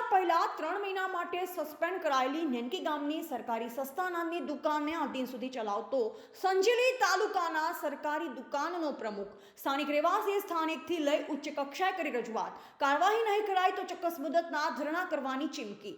મહિના પહેલા ત્રણ મહિના માટે સસ્પેન્ડ કરાયેલી નેનકી ગામની સરકારી સસ્તાનાની દુકાનને આ દિન સુધી ચલાવતો સંજેલી તાલુકાના સરકારી દુકાનનો પ્રમુખ સ્થાનિક રહેવાસી સ્થાનિકથી લઈ ઉચ્ચ કક્ષાએ કરી રજૂઆત. કાર્યવાહી નહીં કરાય તો ચોક્કસ મુદતના ધરણા કરવાની ચીમકી.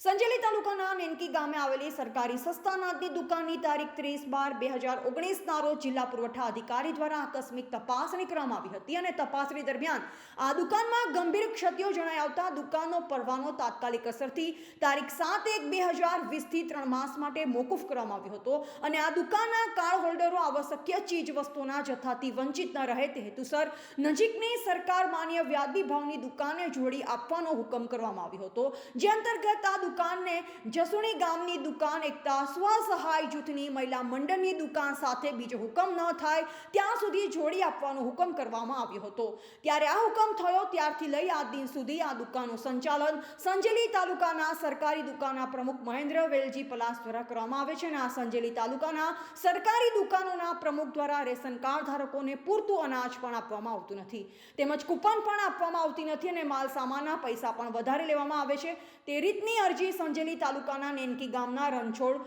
સંજેલી તાલુકાના નેનકી ગામે આવેલી સરકારી સસ્તા અનાજની દુકાનની તારીખ ત્રીસ બાર બે હજાર ઓગણીસના રોજ જિલ્લા પુરવઠા અધિકારી દ્વારા આકસ્મિક તપાસણી કરવામાં આવી હતી અને તપાસણી દરમિયાન આ દુકાનમાં ગંભીર ક્ષતિઓ જણાઈ આવતા દુકાનનો પરવાનો તાત્કાલિક અસરથી તારીખ સાત એક બે હજાર વીસથી ત્રણ માસ માટે મોકૂફ કરવામાં આવ્યો હતો અને આ દુકાનના કાર્ડ હોલ્ડરો આવશ્યકીય ચીજ વસ્તુઓના જથ્થાથી વંચિત ન રહે તે હેતુસર નજીકની સરકાર માન્ય વ્યાજબી ભાવની દુકાને જોડી આપવાનો હુકમ કરવામાં આવ્યો હતો. જે અંતર્ગત આ દુકાનને જસુણી ગામની દુકાન એકતા સ્વસહાય જૂથની મહિલા મંડળની દુકાન સાથે બીજો હુકમ ન થાય, ત્યાં સુધી જોડી આપવાનો હુકમ કરવામાં આવ્યો હતો. ત્યારે આ હુકમ થયો, ત્યારથી લઈ આ દિન સુધી આ દુકાનનું સંચાલન સંજેલી તાલુકાના સરકારી દુકાનના પ્રમુખ મહેન્દ્ર વેલજી પલાસ દ્વારા કરવામાં આવે છે અને આ સંજેલી તાલુકાના સરકારી દુકાનોના પ્રમુખ દ્વારા રેશન કાર્ડ ધારકોને પૂરતું અનાજ પણ આપવામાં આવતું નથી. તેમજ કૂપન પણ આપવામાં આવતી નથી અને માલ સામાનના પૈસા પણ વધારે લેવામાં આવે છે. તે રીતની અરજી સંજેલી તાલુકાના નેનકી ગામના રણછોડ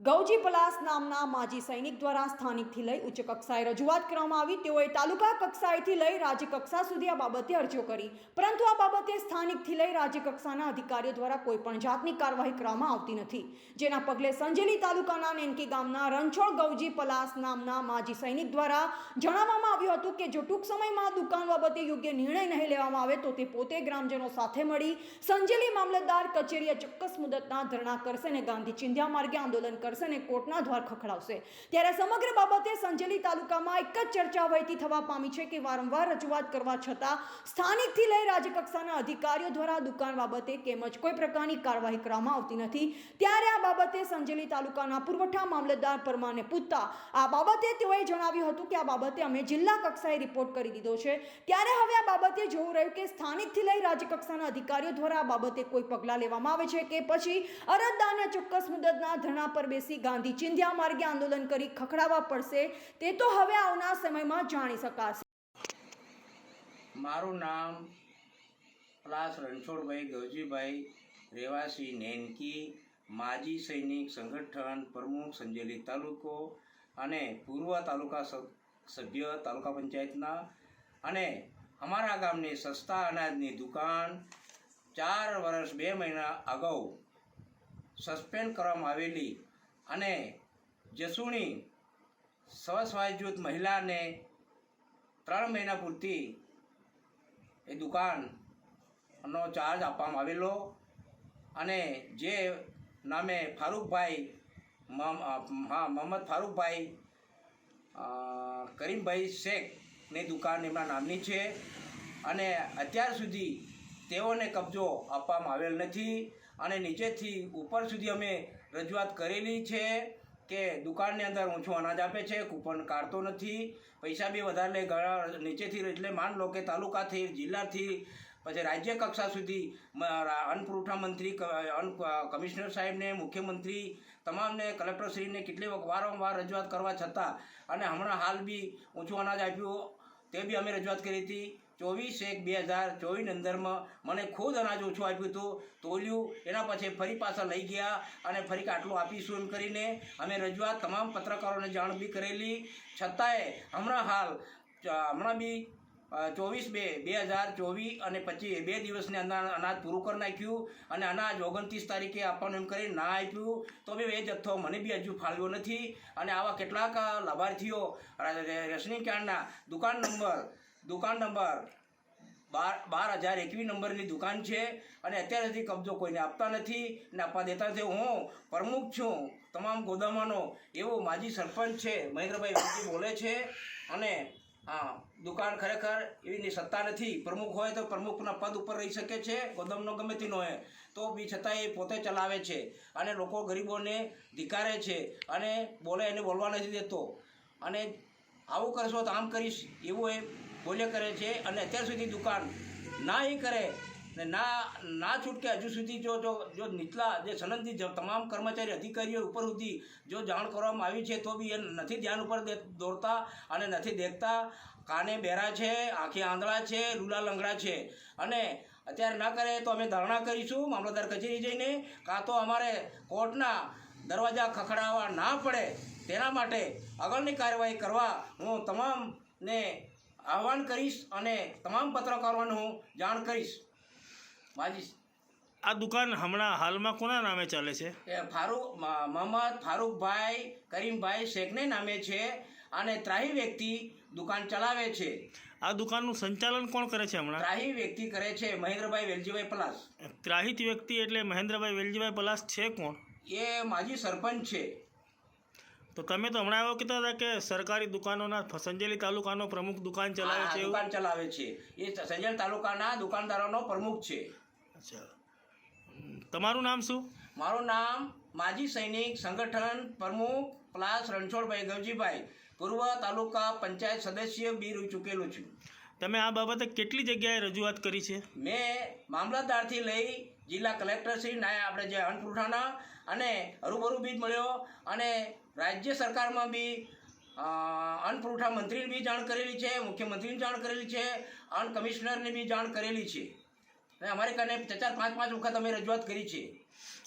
ગૌજી પલાસ નામના માજી સૈનિક દ્વારા સ્થાનિકથી લઈ ઉચ્ચ કક્ષાએ રજૂઆત કરવામાં આવી. તેઓએ તાલુકા કક્ષાએથી લઈ રાજ્ય કક્ષા સુધી આ બાબતે અરજીઓ કરી. પરંતુ આ બાબતે સ્થાનિકથી લઈ રાજ્ય કક્ષાના અધિકારીઓ દ્વારા કોઈ પણ જાતની કાર્યવાહી કરવામાં આવતી નથી. જેના પગલે સંજેલી તાલુકાના નેનકી ગામના રણછોડ ગૌજી પલાસ નામના માજી સૈનિક દ્વારા જણાવવામાં આવ્યું હતું કે જો ટૂંક સમયમાં દુકાન બાબતે યોગ્ય નિર્ણય નહીં લેવામાં આવે તો તે પોતે ગ્રામજનો સાથે મળી સંજેલી મામલતદાર કચેરીએ ચોક્કસ મુદતના ધરણા કરશે અને ગાંધી ચિંધ્યા માર્ગે આંદોલન કરશે અને કોર્ટના દ્વાર ખખડાવશે. ત્યારે સમગ્ર બાબતે સંજેલી તાલુકામાં એક જ ચર્ચા વહેતી થવા પામી છે કે વારંવાર રજૂઆત કરવા છતાં સ્થાનિકથી લઈ રાજ્યકક્ષાના અધિકારીઓ દ્વારા દુકાન બાબતે તેમજ કોઈ પ્રકારની કાર્યવાહી કરવામાં આવતી નથી. ત્યારે આ બાબતે સંજેલી તાલુકાના પુરવઠા મામલતદાર પરમાને પૂછતા આ બાબતે તેઓએ જણાવ્યું હતું કે આ બાબતે અમે જિલ્લા કક્ષાએ રિપોર્ટ કરી દીધો છે. ત્યારે હવે આ બાબતે જોવું રહ્યું કે સ્થાનિકથી લઈ રાજ્યકક્ષાના અધિકારીઓ દ્વારા આ બાબતે કોઈ પગલાં લેવામાં આવે છે કે પછી અરજદારને ચોક્કસ મુદતના ધરણા પર બેસી ગાંધી ચિંધ્યા માર્ગે આંદોલન કરી ખખડાવવા પડશે, તે તો હવે આવનાર સમયમાં જાણી શકાશે. મારું નામ પ્લાસ રણછોડભાઈ ગવજીભાઈ રહેવાસી નેનકી, માજી સૈનિક સંગઠન પ્રમુખ સંજેલી તાલુકો અને પૂર્વ તાલુકા સભ્ય તાલુકા પંચાયતના અને અમારા ગામની સસ્તા અનાજની દુકાન ચાર વર્ષ બે મહિના અગાઉ સસ્પેન્ડ કરવામાં આવેલી અને જસુણી સ્વસહાય જૂથ મહિલાને ત્રણ મહિના પૂરતી એ દુકાનનો ચાર્જ આપવામાં આવેલો અને જે નામે ફારૂકભાઈ હા, મોહમ્મદ ફારૂકભાઈ કરીમભાઈ શેખની દુકાન એમના નામની છે અને અત્યાર સુધી તેઓને કબજો આપવામાં આવેલ નથી અને નીચેથી ઉપર સુધી અમે રજૂઆત કરેલી છે કે દુકાનની અંદર ઊંચું અનાજ આપે છે, કૂપન કાઢતો નથી, પૈસા બી વધારે લે ઘણા નીચેથી એટલે માન લો કે તાલુકાથી, જિલ્લાથી, પછી રાજ્ય કક્ષા સુધી અન્ન મંત્રી અન્ન કમિશનર સાહેબને, મુખ્યમંત્રી, તમામને, કલેક્ટરશ્રીને કેટલી વારંવાર રજૂઆત કરવા છતાં અને હમણાં હાલ બી ઊંચું અનાજ આપ્યું તે બી અમે રજૂઆત કરી હતી. ચોવીસ એક બે હજાર ચોવીસની અંદરમાં મને ખુદ અનાજ ઓછું આપ્યું હતું. તોલ્યું. એના પછી ફરી પાછા લઈ ગયા અને ફરી આટલું આપીશું એમ કરીને અમે રજૂઆત તમામ પત્રકારોને જાણ બી કરેલી. છતાંય હમણાં હાલ હમણાં બી ચોવીસ બે બે હજાર ચોવીસ અને પચીસ બે દિવસની અંદર અનાજ પૂરું કરી નાખ્યું અને અનાજ ઓગણત્રીસ તારીખે આપવાનું એમ કરી ના આપ્યું. તો બી એ જથ્થો મને બી હજુ ફાળવ્યો નથી. અને આવા કેટલાક લાભાર્થીઓ રેશનિંગ કાર્ડના દુકાન નંબર દુકાન નંબર બાર બાર હજાર એકવીસ નંબરની દુકાન છે. અને અત્યાર સુધી કબજો કોઈને આપતા નથી ને આપવા દેતા નથી. હું પ્રમુખ છું, તમામ ગોદામાનો. એવો માજી સરપંચ છે, મહેન્દ્રભાઈ બોલે છે. અને હા, દુકાન ખરેખર એવીની સત્તા નથી. પ્રમુખ હોય તો પ્રમુખના પદ ઉપર રહી શકે છે, ગોદમનો ગમે તેનો હોય. તો બી છતાં એ પોતે ચલાવે છે અને લોકો ગરીબોને ધિકારે છે અને બોલે એને બોલવા નથી દેતો. અને આવું કરશો તો આમ કરીશ એવું એ બોલે કરે છે અને અત્યાર સુધી દુકાન ના એ કરે. ને ના ના છૂટકે હજુ સુધી જો જો જો નીચલા જે સંબંધિત તમામ કર્મચારી, અધિકારીઓ ઉપર સુધી જો જાણ કરવામાં આવી છે, તો બી એ નથી ધ્યાન ઉપર દોરતા અને નથી દેખતા. કાને બેરા છે, આંખે આંધળા છે લૂલા લંગડા છે. અને અત્યારે ના કરે તો અમે ધરણા કરીશું મામલતદાર કચેરી જઈને. કાં તો અમારે કોર્ટના દરવાજા ખખડાવવા ના પડે તેના માટે આગળની કાર્યવાહી કરવા હું તમામને આહવાન કરીશ અને તમામ પત્રકારોને હું જાણ કરીશ. માજી આ દુકાન હમણાં હાલમાં કોના નામે ચાલે છે? ફારૂક મોહમ્મદ ફારૂકભાઈ કરીમભાઈ શેખને નામે છે અને ત્રાહી વ્યક્તિ દુકાન ચલાવે છે. આ દુકાનનું સંચાલન કોણ કરે છે હમણાં? ત્રાહી વ્યક્તિ કરે છે મહેન્દ્રભાઈ વેલજીભાઈ પલાસ. ત્રાહિત વ્યક્તિ એટલે મહેન્દ્રભાઈ વેલજીભાઈ પલાસ છે કોણ? એ માજી સરપંચ છે. તો તમે તો હમણાં એવો કહેતા હતા કે સરકારી દુકાનોના સંજેલી તાલુકાનો પ્રમુખ દુકાન ચલાવે છે દુકાન ચલાવે છે. એ સંજેલ તાલુકાના દુકાનદારોનો પ્રમુખ છે. અચ્છા. તમારું નામ શું? મારું નામ માજી સૈનિક સંગઠન પ્રમુખ પ્લાસ રણછોડભાઈ ગવજીભાઈ. પૂર્વ તાલુકા પંચાયત સદસ્ય બી ચૂકેલું છું. તમે આ બાબતે કેટલી જગ્યાએ રજૂઆત કરી છે? મેં મામલતદારથી લઈ જિલ્લા કલેક્ટર શ્રી નાય આપણે જે અન્નપૂર્ણાના અને હરુભરુ બી મળ્યો અને રાજ્ય સરકારમાં બી અ, અન્ન મંત્રીને બી જાણ કરેલી છે મુખ્યમંત્રીને જાણ કરેલી છે અન્ન કમિશનરને બી જાણ કરેલી છે. અમારી કને ચાર પાંચ પાંચ વખત અમે રજૂઆત કરી છે.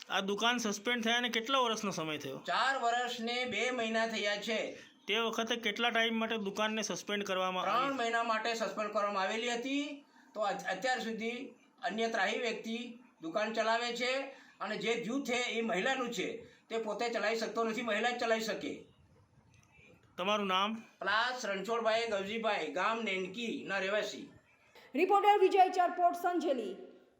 આ દુકાન સસ્પેન્ડ થયા અને કેટલા વર્ષનો સમય થયો? ચાર વર્ષને બે મહિના થયા છે. તે વખતે કેટલા ટાઈમ માટે દુકાનને સસ્પેન્ડ કરવામાં ત્રણ મહિના માટે સસ્પેન્ડ કરવામાં આવેલી હતી. તો અત્યાર સુધી અન્ય ત્રાહી વ્યક્તિ દુકાન ચલાવે છે અને જે જૂથ છે એ મહિલાનું છે. તે પોતે ચલાવી શકતો નથી મહિલા જ ચલાવી શકે. તમારું નામ? પ્લાસ રણછોડભાઈ ગવજીભાઈ ગામ નેનકીના રહેવાસી. રિપોર્ટર વિજય ચારપોટ સંજેલી.